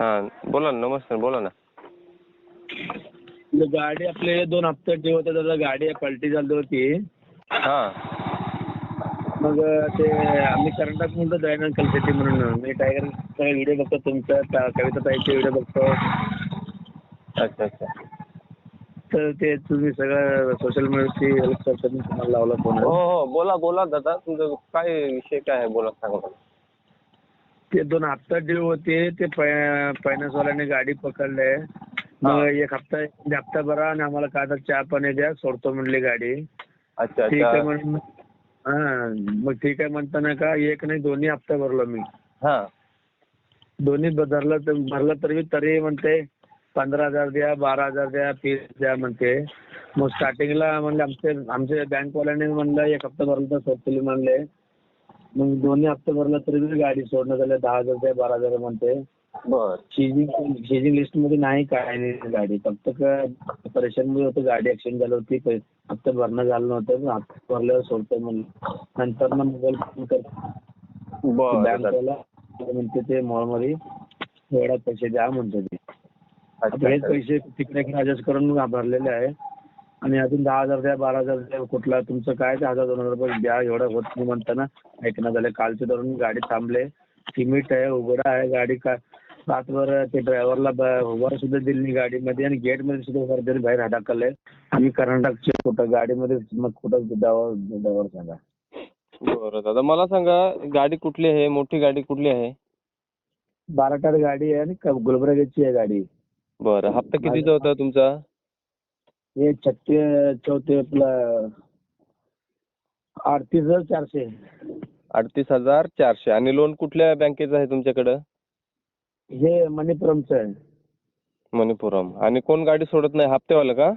हां बोला ना नमस्कार बोला ना. गाडी आपले दोन हप्ते ठेवत होते दादा गाडी पलटी झाली होती. हां. मग ते आम्ही कर्नाटक म्हणतो दयानंद कलशेट्टी म्हणून मी टायगर व्हिडिओ बघतो तुमचा कविता ताईचे व्हिडिओ बघतो. अच्छा अच्छा. तर ते तुम्ही सगळं सोशल मीडियाची हेल्प करता मी तुम्हाला लावला फोन हो हो बोला बोला दादा तुमचं काय विषय काय आहे बोला सांगा. मला ते दोन हप्ता ड्यू होते ते फायनान्सवाल्याने गाडी पकडले. मग. एक हप्ता एक हप्ता भरा आणि आम्हाला काय तर चहा पाणी द्या सोडतो म्हणली गाडी. अच्छा ठीक आहे अच्छा. म्हणून हा मग ठीक आहे म्हणताना का एक नाही दोन्ही हप्ता भरलो मी. हां. दोन्ही धरलं तर भरलं तरी तरी म्हणते पंधरा हजार द्या बारा हजार द्या फीस द्या म्हणते. मग स्टार्टिंगला म्हणले आमचे आमचे बँकवाल्याने म्हणलं एक हप्ता भरला तर सोडतील म्हणले. मग दोन्ही हप्ते भरला तरी बी गाडी सोडण्यात झाल्या दहा हजार द्या बारा हजार म्हणते बर. सीजिंग लिस्टमध्ये नाही काय नाही गाडी. फक्त परेशानमध्ये होतं गाडी ऍक्सिडेंट झाली होती हप्ता भरणं झालं नव्हतं हप्ता भरल्यावर सोडतोय म्हणलं. नंतर ना मोबाईल फोन कर. बर बँकवाला म्हणते ते मॉलमध्ये एवढा पैसे द्या म्हणतो ते. पैसे तिकडे ऍडजस्ट करून भरलेले आहे. आणि अजून दहा हजार द्या बारा हजार द्या कुठला तुमचं काय ते हजार दोन हजार रुपये द्या एवढं होत नाही म्हणताना ऐकणं झालं कालचे धरून गाडी थांबले. सिमेंट आहे उघडा आहे गाडी का रातभर ते ड्रायव्हरला वर सुद्धा दिली नाही गाडीमध्ये आणि गेटमध्ये सुद्धा वर्धरी बाहेर ढकलले आम्ही कर्नाटकचे कुठं गाडीमध्ये मग कुठं ड्रायव्हर सांगा. बरं दादा मला सांगा गाडी कुठली आहे मोठी गाडी कुठली आहे? बारा टार गाडी आहे आणि गुलबर्ग्याची आहे गाडी. बरं हप्ता कितीचा होता तुमचा? हे छत्तीस चौथे आपलं अडतीस हजार चारशे. अडतीस हजार चारशे. आणि लोन कुठल्या बँकेचं आहे तुमच्याकडं? हे मणिपुरमचं आहे. मणिपुरम. आणि कोण गाडी सोडत नाही? हप्तेवालं का?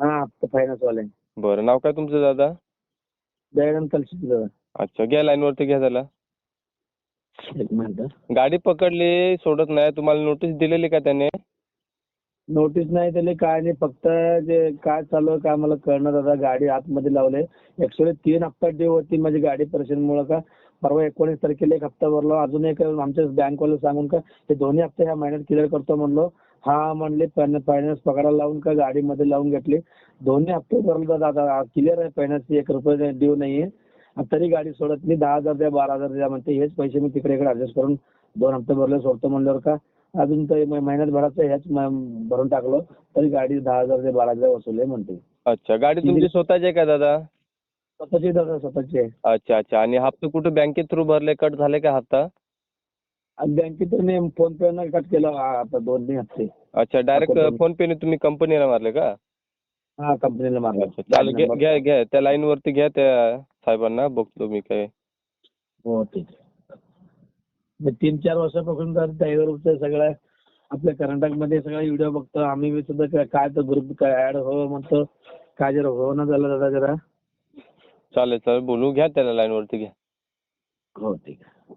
हा हप्ता फायनान्स वाले बरं. नाव काय तुमचं दादा? दयानंद कलशी अच्छा घ्या लाईनवरती घ्या त्याला. एक मिनिट. गाडी पकडली सोडत नाही. तुम्हाला नोटीस दिलेली का त्याने? नोटीस नाही त्याला काय नाही फक्त जे काय चालू आहे काय मला कळणार दादा गाडी आतमध्ये लावले ऍक्च्युली तीन हप्ता ड्यू होती माझी गाडी परेशानमुळे का? परवा एकोणीस तारखेला एक हप्ता भरला. अजून एक आमच्या बँकवाले सांगून का हे दोन्ही हप्ते ह्या महिन्यात क्लिअर करतो म्हणलो. हा म्हणले फायनान्स पगाराला लावून का गाडीमध्ये लावून घेतली? दोन्ही हप्ते भरले दादा क्लिअर आहे फायनान्स एक रुपये ड्यू नाहीये तरी गाडी सोडत नाही. दहा हजार द्या बारा हजार द्या म्हणते. हेच पैसे मी तिकडे इकडे ऍडजस्ट करून दोन हप्ते भरले सोडतो म्हणल्यावर का? अजून तर महिन्यात भराचं ह्याच म- भरून टाकलो तरी गाडी दहा हजार ते बारा हजार वसूल आहे म्हणते. अच्छा गाडी तुमची स्वतःची आहे का दादा? स्वतःची दादा स्वतःची आहे. अच्छा अच्छा. आणि हप्ते कुठे बँकेत थ्रू भरले कट झाले का हप्ता? आणि बँकेतून फोन पे न कट केला आता दोन तीन हप्ते. अच्छा डायरेक्ट फोन पेने तुम्ही कंपनीला मारले का? हा कंपनीला मारला. अच्छा चालेल घ्या घ्या घ्या त्या लाईन वरती घ्या त्या साहेबांना बघतो मी काय. हो ठीक आहे. मी तीन चार वर्षापासून तर टायगरचं सगळं आपल्या कर्नाटकमध्ये सगळं व्हिडिओ बघतो. आम्ही बी सुद्धा काय- काय तर ग्रुप काय ऍड हो म्हणतो. काय जरा हो ना झालं दादा जरा. चालेल चालेल. बोलू घ्या त्याला लाईन वरती घ्या. हो ठीक आहे.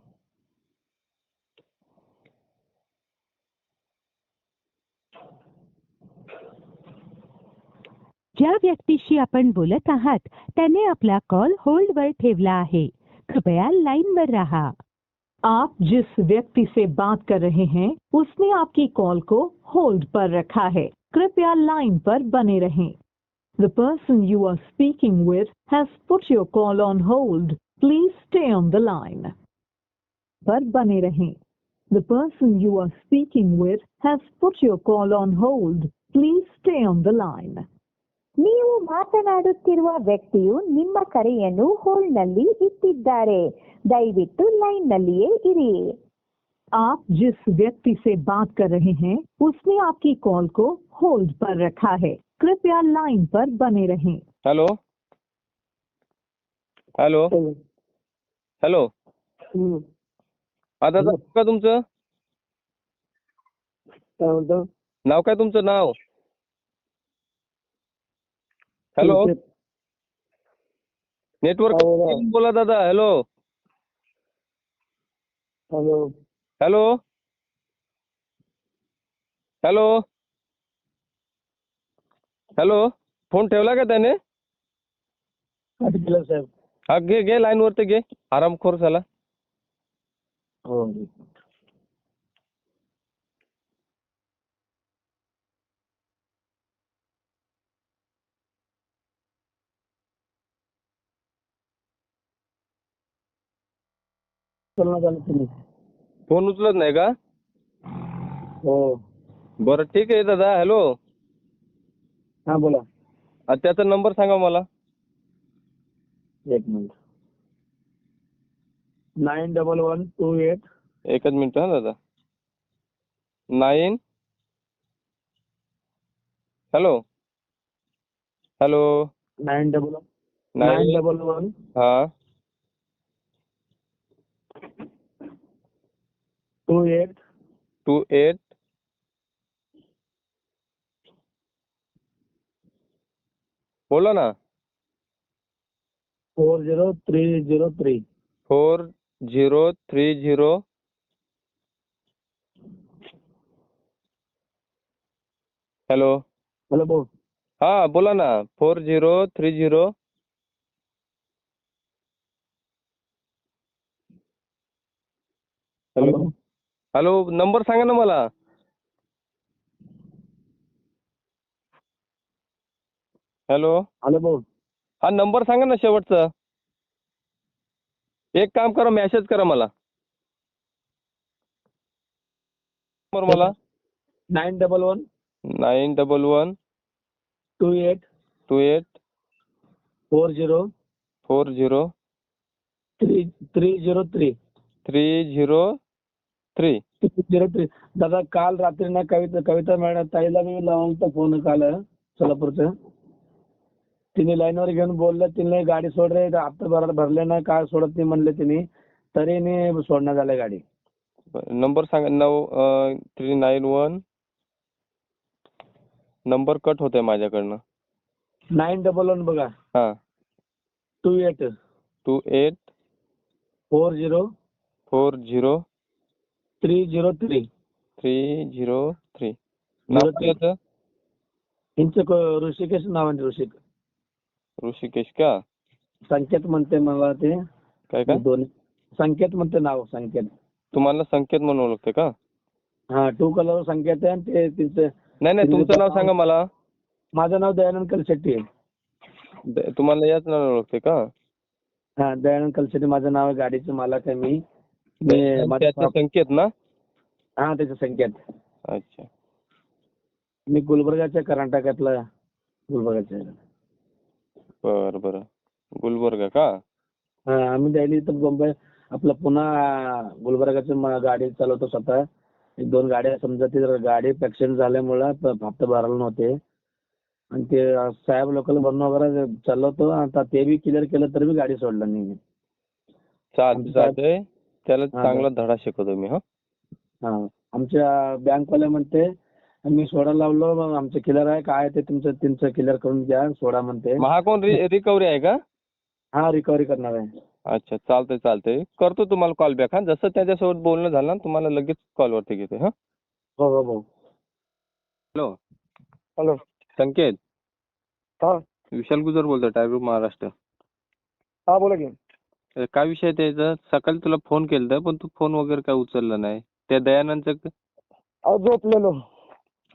ज्या व्यक्तीशी आपण बोलत आहात त्याने आपला कॉल होल्डवर ठेवला आहे. कृपया लाइनवर रहा. आप जिस व्यक्ति से बात कर रहे हैं उसने आपकी कॉल को होल्ड पर रखा है। कृपया लाइन पर बने रहें। The person you are speaking with has put your call on hold please stay on the line पर बने रहें। The person you are speaking with has put your call on hold please stay on the line ನೀವು ಮಾತನಾಡುತ್ತಿರುವ ವ್ಯಕ್ತಿಯು ನಿಮ್ಮ ಕರೆಯನ್ನು ಹೋಲ್ಡ್ನಲ್ಲಿ ಇಟ್ಟಿದ್ದಾರೆ ದಯವಿಟ್ಟು ಲೈನ್ನಲ್ಲಿಯೇ ಇರಿ आप जिस व्यक्ति से बात कर रहे हैं उसने आपकी कॉल को होल्ड पर रखा है कृपया लाइन पर बने रहें हॅलो हॅलो हॅलो हम्म. हा दादा नाव काय तुमचं काय म्हणतो नाव काय तुमचं नाव हॅलो नेटवर्क हो, हो. बोला दादा hello hello hello hello hello phone ठेवला का त्याने? साहेब. हा घे घे लाईन वरती घे. आरामखोर झाला. हो. तुम्ही. फोन उचलत नाही का? हो. बरं ठीक आहे दादा. हॅलो हा बोला. अ, त्याचा नंबर सांगा मला. एक minute. Nine double one two eight. एकच मिनिट हा दादा. Nine. Hello hello nine double nine. Nine double one. हा. टू एट टू एट बोला ना. Four zero three zero three. Four zero three zero. Hello. Hello भाऊ हा बोला ना. Four zero three zero hello hello hello number सांगा ना मला. हॅलो. हॅलो भाऊ हा नंबर सांगा ना शेवटचा. एक काम करा मेसेज करा मला. नंबर मला. Nine double one. Nine double one. Two eight. Two eight. Four zero. Four zero. Three three zero three. Three zero. Three zero three दादा काल रात्री ना कविता कविता मॅडम ताईला मी होता फोन काल सोलापूरचं. तिने लाईनवर घेऊन बोललं तिने गाडी सोड रे हप्ता भर भरले ना काय सोडत नाही म्हणले तिने तरी मी सोडण्यात आलं गाडी. नंबर सांगा नऊ three nine one. Number cut होतोय माझ्याकडनं. नाईन डबल वन बघा. हा. Two eight. Two eight. Four zero. Four zero. Three zero three three zero three नाव काय three. याचं? यांचं क- ऋषिकेश नाव आहे ऋषिक. ऋषिकेश का? संकेत म्हणते मला ते. काय काय? दोन संकेत म्हणते नाव संकेत. तुम्हाला संकेत म्हणून ओळखते का? हा टू कलर संकेत आहे आणि ते तिचं नाही नाही तुमचं नाव सांगा मला. माझं नाव दयानंद कलशेट्टी आहे. द- तुम्हाला याच नाव ओळखते का? हा दयानंद कलशेट्टी माझं नाव आहे गाडीचं मालक आहे मी. मी त्याचे संकेत ना? हा त्याचं संकेत अच्छा. मी गुलबर्गाच्या कर्नाटकातला गुलबर्गाच्या. बर बर. गुलबर्गा का? हा आम्ही द्यायला इथं मुंबई आपलं पुन्हा गुलबर्गाचं म- गाडी चालवतो स्वतः. एक दोन गाड्या समजा ते जरा गाडी ऍक्सिडेंट झाल्यामुळं प- हप्ते भरायला नव्हते. आणि ते साहेब लोकल भरून वगैरे चालवतो आता ते बी क्लिअर केलं तरी बी गाडी सोडलं नाही. आमचं चालते त्याला चांगला धडा शिकवतो मी हा. हा आमच्या बँकवाले म्हणते मी सोडायला लावलो मग आमचं क्लिअर आहे काय ते तुमचं तुमचं क्लिअर करून द्या सोडा म्हणते. मग हा कोण रिकव्हरी आहे का? हा रिकव्हरी करणार आहे. अच्छा चालतंय चालतंय. करतो तुम्हाला कॉल बॅक हा. जसं त्याच्यासोबत बोलणं झालं ना तुम्हाला लगेच कॉलवरती घेते हा. हो हो हो. हॅलो. हॅलो. संकेत. हा. विशाल गुजर बोलतोय टायगर ग्रुप महाराष्ट्र. हा बोला की. काय विषय आहे त्याचा? सकाळी तुला फोन केलता पण तू फोन वगैरे काय उचलला नाही. त्या दयानंदचं अहो झोपलेलो.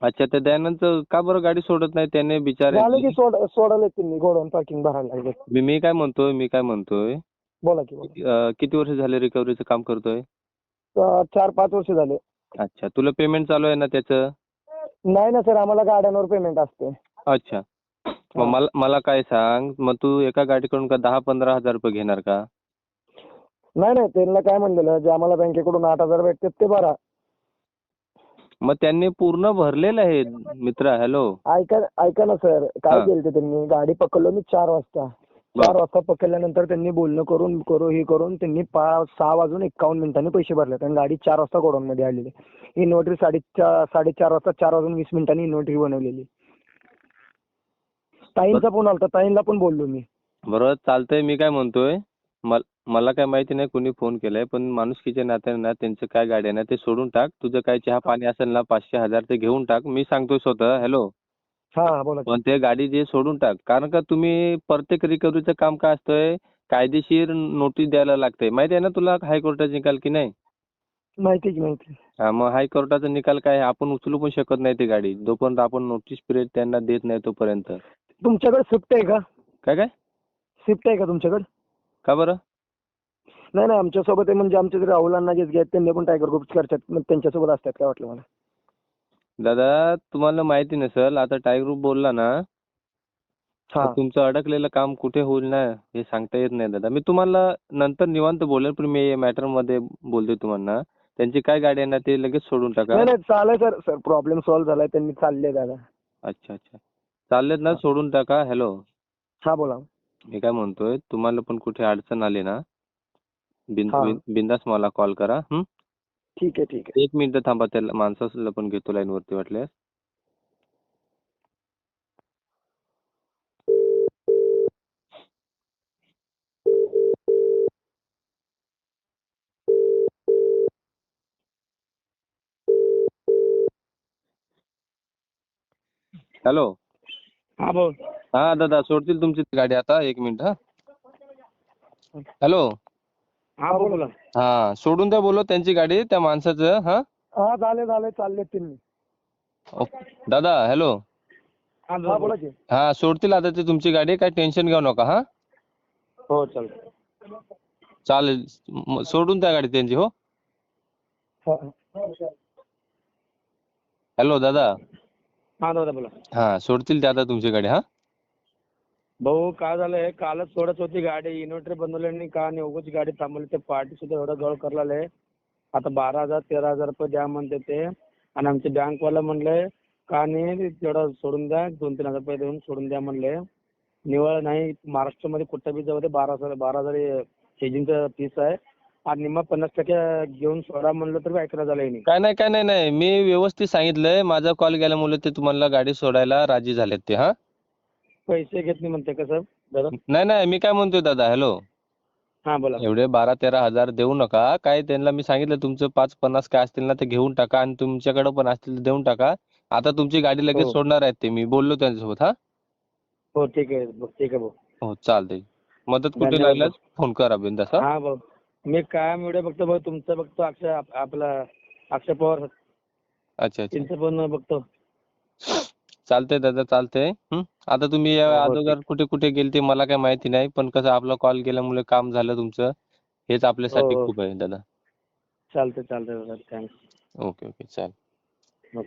अच्छा त्या दयानंदचं का बरं गाडी सोडत नाही? त्याने बिचारे झालं की सोड सोडायला तुम्ही गोडाऊन पार्किंग भरायला लागले. मी मी काय म्हणतोय मी काय म्हणतोय बोला की बोला. अं, किती वर्ष झाले रिकव्हरीचं काम करतोय? अं, चार पाच वर्ष झाले. अच्छा तुला पेमेंट चालू आहे ना त्याचं? नाही ना सर आम्हाला गाड्यांवर पेमेंट असते. अच्छा. मग हा. मला मला काय सांग मग तू एका गाडीकडून का दहा पंधरा हजार रुपये घेणार का? नाही नाही त्यांना काय म्हणलेलं जे आम्हाला बँकेकडून आठ हजार भेटतात ते भरा. मग त्यांनी पूर्ण भरलेलं आहे मित्रा हॅलो. ऐका ऐका ना सर काय हा. केलं त्यांनी? गाडी पकडलो मी चार वाजता. चार वाजता पकडल्यानंतर त्यांनी बोलणं करून करू हे करून त्यांनी पाच सहा वाजून एकावन्न मिनिटांनी पैसे भरले आणि गाडी चार वाजता गोडाऊन मध्ये आलेली. इन्व्हर्टरी साडेचार साडेचार वाजता चार वाजून वीस मिनिटांनी इन्व्हर्टरी बनवलेली. ताईंचा फोन आलता ताईंना पण बोललो मी. बरोबर चालतंय मी काय म्हणतोय? मल मला काय माहिती नाही कोणी फोन केलाय पण माणुसकीच्या नात्याने ना त्यांचं काय गाडी आहे ना ते सोडून टाक. तुझं काय चहा पाणी असेल ना पाचशे हजार ते घेऊन टाक. मी सांगतोय स्वतः. हॅलो. हा हा बोला की. पण ते गाडी जे सोडून टाक. कारण का तुम्ही प्रत्येक रिकव्हरीचं काम काय असतंय? कायदेशीर नोटीस द्यायला लागते माहिती आहे ना तुला हायकोर्टाचा निकाल की नाही? माहिती आहे की माहिती आहे. हा मग हायकोर्टाचा निकाल काय आहे? आपण उचलू पण शकत नाही ती गाडी. जोपर्यंत आपण नोटीस पिरियड त्यांना देत नाही तोपर्यंत. तुमच्याकडे स्विफ्ट आहे का? काय काय? स्विफ्ट आहे का तुमच्याकडे? का बरं? नाही नाही आमच्यासोबत आहे म्हणजे आमचे जे राहुल अण्णा जे आहेत त्यांनी पण टायगर ग्रुप करतात मग त्यांच्यासोबत असतात काय वाटलं मला? दादा तुम्हाला माहिती नसेल आता टायगर ग्रुप बोलला ना हा. तर तुमचं अडकलेलं काम कुठे होईल ना हे सांगता येत नाही दादा. मी तुम्हाला नंतर निवांत बोलेल पण मी मॅटरमध्ये बोलतोय तुम्हाला त्यांची काय गाडी आहे ना ते लगेच सोडून टाका. नाही नाही चालेल सर. सर प्रॉब्लेम सॉल्व्ह झालाय त्यांनी चालले दादा. अच्छा अच्छा. चाललेत ना सोडून टाका. हॅलो हा बोला. मी काय म्हणतोय तुम्हाला पण कुठे अडचण आली ना बिन हा. बिन- बिनधास्त मला कॉल करा हं? ठीक आहे ठीक आहे एक मिनिट थांबा त्याला माणसाला पण घेतो लाईन वरती वाटल्यास हॅलो हा बोल हा दादा सोडतील तुमची गाडी आता एक मिनिट हा. हॅलो. हा बोल. हा सोडून द्या बोलो त्यांची गाडी त्या माणसाचं हा. हा झाले झाले चालले त्यांनी ओके. दादा हॅलो. हा बोला की. सोडतील आता ते तुमची गाडी काय टेन्शन घेऊ नका हा. हो चालतं चालेल म- सोडून द्या गाडी त्यांची हो. हा. हॅलो दादा. हा दादा बोला. हा सोडतील ते आता तुमची गाडी हा. भाऊ काय झालंय? कालच सोडत होती गाडी. इन्व्हर्टर बनवले आणि का आणि उगाच गाडी थांबवली. ते पार्टी सुद्धा एवढा गळ करलाय आता बारा हजार तेरा हजार रुपये द्या म्हणते ते. आणि आमचे बँकवाला म्हणले का नाही? तेवढं सोडून द्या. दोन तीन हजार रुपये देऊन सोडून द्या म्हणले. निवळ नाही. महाराष्ट्रामध्ये कुठं बी जाऊ दे. बारा हजार बारा हजार एजंटचं फीस आहे. आणि निम्मा पन्नास टक्के घेऊन सोडा म्हणलं तर ऐकलं झालंय नाही. काय नाही काय नाही नाही. मी व्यवस्थित सांगितलंय. माझा कॉल गेल्यामुळे ते तुम्हाला गाडी सोडायला राजी झालेत ते हा? पैसे घेत नाही म्हणते कसं दादा? नाही नाही मी काय म्हणतोय दादा हॅलो. हा बोला. एवढे बारा तेरा हजार देऊ नका. काय त्यांना मी सांगितलं तुमचं पाच पन्नास काय असतील ना ते घेऊन टाका आणि तुमच्याकडे पण असतील तर देऊन टाका. आता तुमची गाडी लगेच हो. सोडणार आहेत ते. मी बोललो त्यांच्यासोबत हा? हो ठीक आहे ठीक आहे भाऊ. हो चालतंय. मदत कुठे धन्यवाद लागल्यास फोन करा बिंदास हा? हा भाऊ. मी कायम व्हिडिओ बघतो भाऊ तुमचा बघतो अक्षय आप- आपला अक्षय पवार. अच्छा अच्छा. त्यांचं पण बघतो. चालतंय दादा चालतंय. हं? आता तुम्ही या हो, हो, अगोदर कुठे कुठे गेलते मला काय माहिती नाही पण कसं आपला कॉल केल्यामुळे काम झालं तुमचं. हेच आपल्यासाठी हो, हो. खूप आहे दादा. चालतंय चालतंय दादा. थँक्स. Okay okay. चालेल. हो